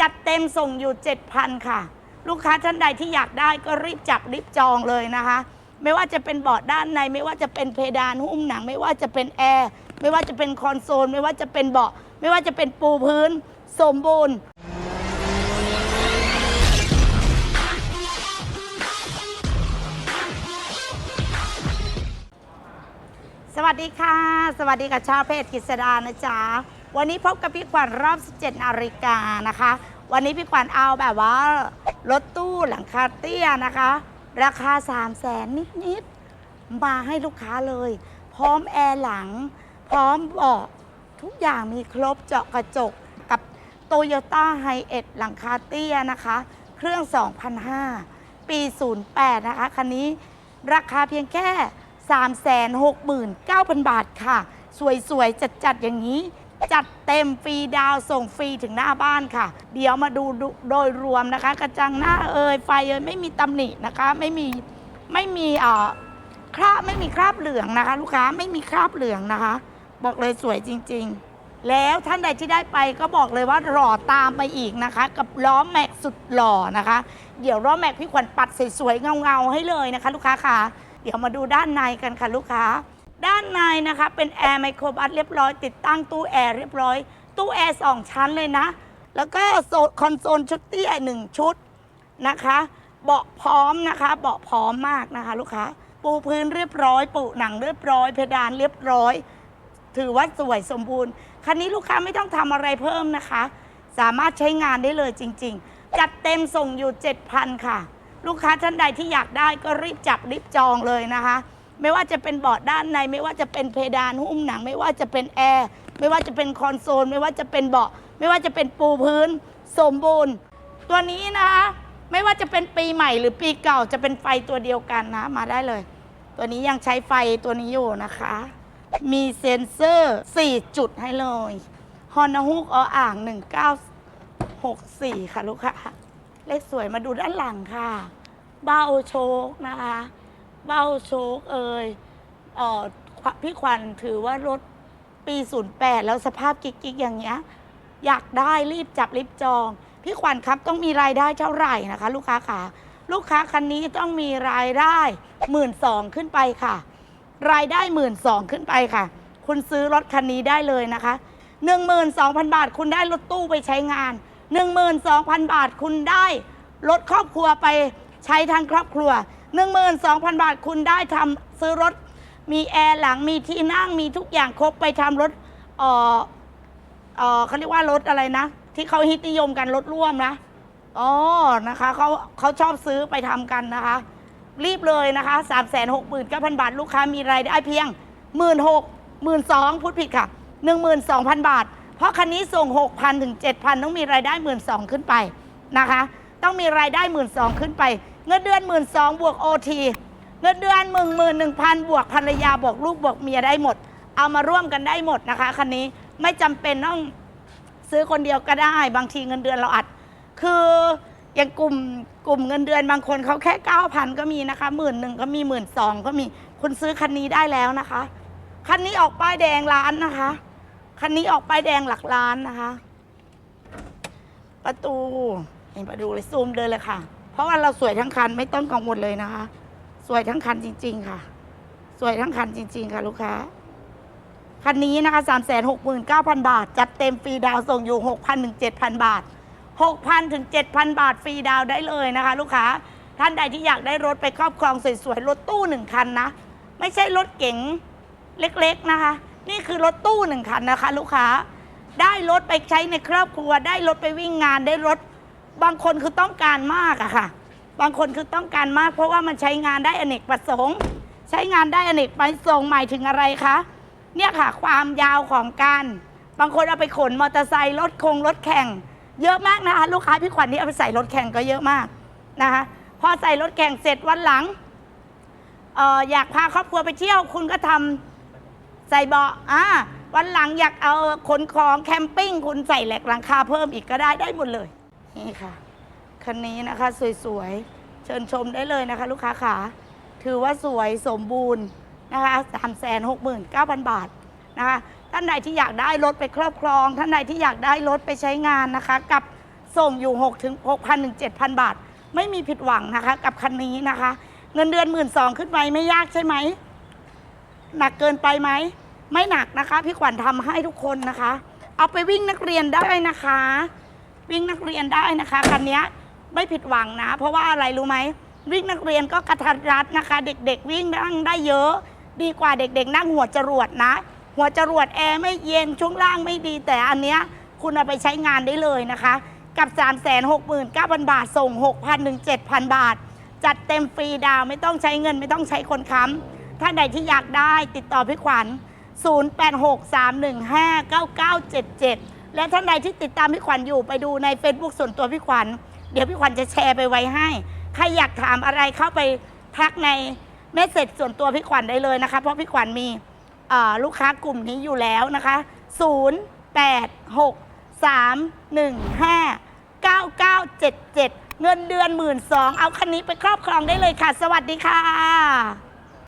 จัดเต็มส่งอยู่ 7,000 ค่ะ ลูกค้าท่านใดที่อยากได้ก็รีบจับรีบจองเลยนะคะ ไม่ว่าจะเป็นเบาะด้านใน ไม่ว่าจะเป็นเพดานหุ้มหนัง ไม่ว่าจะเป็นแอร์ไม่ว่าจะเป็นคอนโซล ไม่ว่าจะเป็นเบาะ ไม่ว่าจะเป็นปูพื้น สมบูรณ์สวัสดีค่ะ สวัสดีกับชาวเพจกิษดานะจ๊ะ วันนี้พบกับพี่ขวัญรอบ 17นาฬิกานะคะ วันนี้พี่ขวัญเอาแบบว่ารถตู้หลังคาเตี้ยนะคะ ราคา 3 0 0แสนนิดๆ มาให้ลูกค้าเลย พร้อมแอร์หลัง พร้อมเบาะทุกอย่างมีครบเจาะกระจกกับโตโยต้าไฮเอ็ดหลังคาเตี้ยนะคะ เครื่อง 2005 ปี 08 นะคะ คันนี้ราคาเพียงแค่ 369,000 บาทค่ะ สวยๆ จัดๆ อย่างนี้ จัดเต็มฟรีดาวส่งฟรีถึงหน้าบ้านค่ะ เดี๋ยวมาดูดูโดยรวมนะคะ กระจังหน้าเอ่ยไฟเอ่ยไม่มีตำหนินะคะ ไม่มีไม่มีเอ่อคราบไม่มีคราบเหลืองนะคะ ลูกค้าไม่มีคราบเหลืองนะคะ บอกเลยสวยจริง ๆ แล้วท่านใดที่ได้ไปก็บอกเลยว่าหล่อตามไปอีกนะคะ กับล้อแม็กสุดหล่อนะคะ เดี๋ยวล้อแม็กพี่ขวัญปัดสวยๆเงาๆให้เลยนะคะ ลูกค้าค่ะ เดี๋ยวมาดูด้านในกันค่ะลูกค้า ด้านในนะคะเป็นแอร์ไมโครบัสเรียบร้อย ติดตั้งตู้แอร์เรียบร้อย ตู้แอร์สองชั้นเลยนะ แล้วก็โซนคอนโซลชุดเตี้ยหนึ่งชุดนะคะ เบาะพร้อมนะคะ เบาะพร้อมมากนะคะ ลูกค้า ปูพื้นเรียบร้อย ปูหนังเรียบร้อย เพดานเรียบร้อย ถือว่าสวยสมบูรณ์ คันนี้ลูกค้าไม่ต้องทำอะไรเพิ่มนะคะ สามารถใช้งานได้เลยจริง ๆ จัดเต็มส่งอยู่ 7,000 ค่ะ ลูกค้าท่านใดที่อยากได้ก็รีบจับรีบจองเลยนะคะ ไม่ว่าจะเป็นเบาะด้านใน ไม่ว่าจะเป็นเพดานหุ้มหนัง ไม่ว่าจะเป็นแอร์ไม่ว่าจะเป็นคอนโซล ไม่ว่าจะเป็นเบาะ ไม่ว่าจะเป็นปูพื้น สมบูรณ์ ตัวนี้นะคะไม่ว่าจะเป็นปีใหม่หรือปีเก่าจะเป็นไฟตัวเดียวกันนะมาได้เลย ตัวนี้ยังใช้ไฟตัวนี้อยู่นะคะ มีเซ็นเซอร์ 4 จุดให้เลยฮอนฮุกออ่าง 1964 ค่ะลูกค้าเลขสวยมาดูด้านหลังค่ะเบ้าโอชคนะคะ เบ้าโชคเอ่ยเอ่อพี่ขวัญถือว่ารถปี 08 แล้วสภาพกิ๊กๆอย่างเงี้ย อยากได้รีบจับรีบจอง พี่ขวัญครับต้องมีรายได้เท่าไหร่นะคะ ลูกค้าค่ะลูกค้าคันนี้ต้องมีรายได้หมื่นสองขึ้นไปค่ะ รายได้หมื่นสองขึ้นไปค่ะ คุณซื้อรถคันนี้ได้เลยนะคะ 12,000 บาท คุณได้รถตู้ไปใช้งาน 12,000 บาท คุณได้รถครอบครัวไปใช้ทางครอบครัว 12,000 บาทคุณได้ทำซื้อรถ มีแอร์หลังมีที่นั่งมีทุกอย่างครบไปทำรถเออเออเขาเรียกว่ารถอะไรนะ ที่เขาฮิตนิยมกันรถร่วมนะอ๋อนะคะเขาเขาชอบซื้อไปทำกันนะคะ รีบเลยนะคะ3 6 9 0 0 0 บาท ลูกค้ามีรายได้เพียง 1 6 0 0 0 1 2 0 0พูดผิดค่ะ 12,000 บาท เพราะคันนี้ส่ง 6,000ถึง7,000 ต้องมีรายได้ 1 2 0 0 0 ขึ้นไปนะคะ ต้องมีรายได้ 1 2 0 0 0 ขึ้นไป เงินเดือน1 2 0 0 0บวก OT เงินเดือน1 1 0 0 0บวกภรรยาบวกลูกบวกเมียได้หมด เอามาร่วมกันได้หมดนะคะคันนี้ไม่จำเป็นต้องซื้อคนเดียวก็ได้ บางทีเงินเดือนเราอัด คืออย่างกลุ่มกลุ่มเงินเดือนบางคนเขาแค่เก้าพันก็มีนะคะหมื่นหนึ่งก็มีหมื่นสองก็มีคุณซื้อคันนี้ได้แล้วนะคะคันนี้ออกป้ายแดงล้านนะคะคันนี้ออกป้ายแดงหลักล้านนะคะ ประตูเห็นประตูเลยซูมเดินเลยค่ะ เพราะว่าเราสวยทั้งคันไม่ต้องกังวลเลยนะคะ สวยทั้งคันจริง ๆ ค่ะ สวยทั้งคันจริง ๆ ค่ะ ลูกค้าคันนี้นะคะ 3 6 9 0 0 0 บาท จัดเต็มฟรีดาวส่งอยู่ 6,000ถึง7,000 บาท 6,000ถึง7,000 บาทฟรีดาวได้เลยนะคะ ลูกค้า ท่านใดที่อยากได้รถไปครอบครองสวยๆ รถตู้หนึ่งคันนะ ไม่ใช่รถเก๋งเล็กๆนะคะ นี่คือรถตู้หนึ่งคันนะคะ ลูกค้า ได้รถไปใช้ในครอบครัว ได้รถไปวิ่งงาน ได้รถ บางคนคือต้องการมากอะค่ะ บางคนคือต้องการมาก เพราะว่ามันใช้งานได้อเนกประสงค์ ใช้งานได้อเนกประสงค์หมายถึงอะไรคะ เนี่ยค่ะ ความยาวของการ บางคนเอาไปขนมอเตอร์ไซค์รถคงรถแข่ง เยอะมากนะคะลูกค้าพี่ขวัญนี่เอาไปใส่รถแข่งก็เยอะมากนะคะ พอใส่รถแข่งเสร็จวันหลังเอออยากพาครอบครัวไปเที่ยว คุณก็ทำใส่เบาะอ่าวันหลังอยากเอาขนของแคมปิ้งคุณใส่แหลกหลังคาเพิ่มอีกก็ได้ได้หมดเลย นี่ค่ะคันนี้นะคะสวยๆ เชิญชมได้เลยนะคะ ลูกค้าขาถือว่าสวยสมบูรณ์นะคะสามแสนหกหมื่นเก้าพันบาทนะคะท่านใดที่อยากได้รถไปครอบครอง ท่านใดที่อยากได้รถไปใช้งานนะคะ กับส่งอยู่6ถึง6,000ถึง7,000 บาท ไม่มีผิดหวังนะคะ กับคันนี้นะคะ เงินเดือนหมื่นสองขึ้นไปไม่ยากใช่ไหมหนักเกินไปไหมไม่หนักนะคะ พี่ขวัญทำให้ทุกคนนะคะ เอาไปวิ่งนักเรียนได้นะคะ วิ่งนักเรียนได้นะคะคันนี้ไม่ผิดหวังนะ เพราะว่าอะไรรู้ไหมวิ่งนักเรียนก็กระทัดรัดนะคะ เด็กๆ วิ่งนั่งได้เยอะ ดีกว่าเด็กๆ นั่งหัวจรวดนะ หัวจรวดแอร์ไม่เย็นช่วงล่างไม่ดีแต่อันเนี้ยคุณเอาไปใช้งานได้เลยนะคะ กับ 3 6 9 0 0 0 บาท ส่ง 6,000ถึง7,000 บาท จัดเต็มฟรีดาวไม่ต้องใช้เงินไม่ต้องใช้คนค้ำท่านใดที่อยากได้ติดต่อพี่ขวัญ 0863159977 และท่านใดที่ติดตามพี่ขวัญอยู่ไปดูใน Facebook ส่วนตัวพี่ขวัญ เดี๋ยวพี่ขวัญจะแชร์ไปไว้ให้ ใครอยากถามอะไรเข้าไปทักในเมสเซจส่วนตัวพี่ขวัญได้เลยนะคะ เพราะพี่ขวัญมีเอ่อลูกค้ากลุ่มนี้อยู่แล้วนะคะ 0863159977 เงินเดือนหมื่นสองเอาคันนี้ไปครอบครองได้เลยค่ะ สวัสดีค่ะ